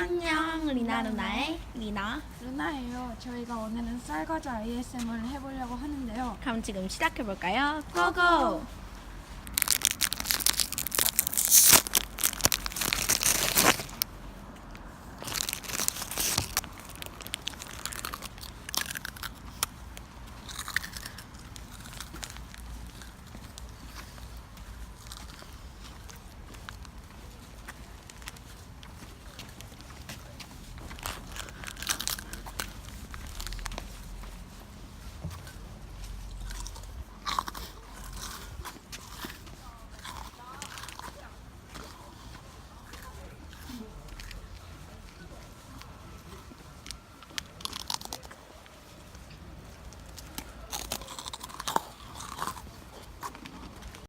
안녕 리나 루나의 리나 루나예요. 저희가 오늘은 쌀과자 ASMR을 해보려고 하는데요. 그럼 지금 시작해볼까요? 고고!